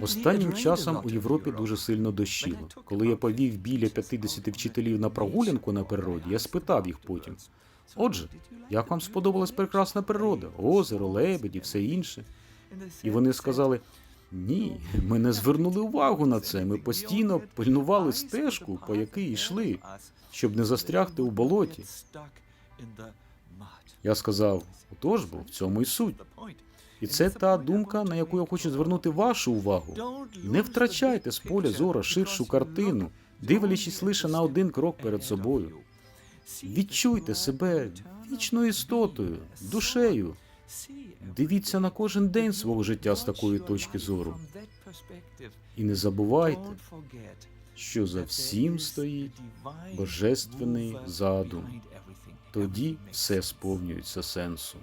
Останнім часом у Європі дуже сильно дощило. Коли я повів біля 50 вчителів на прогулянку на природі, я спитав їх потім. Отже, як вам сподобалась прекрасна природа, озеро, лебеді, все інше? І вони сказали: ні, ми не звернули увагу на це. Ми постійно пильнували стежку, по якій йшли, щоб не застрягти у болоті. Я сказав: отож бо в цьому і суть. І це та думка, на яку я хочу звернути вашу увагу. Не втрачайте з поля зору ширшу картину, дивлячись лише на один крок перед собою. Відчуйте себе вічною істотою, душею. Дивіться на кожен день свого життя з такої точки зору. І не забувайте, що за всім стоїть божественний задум. Тоді все сповнюється сенсу.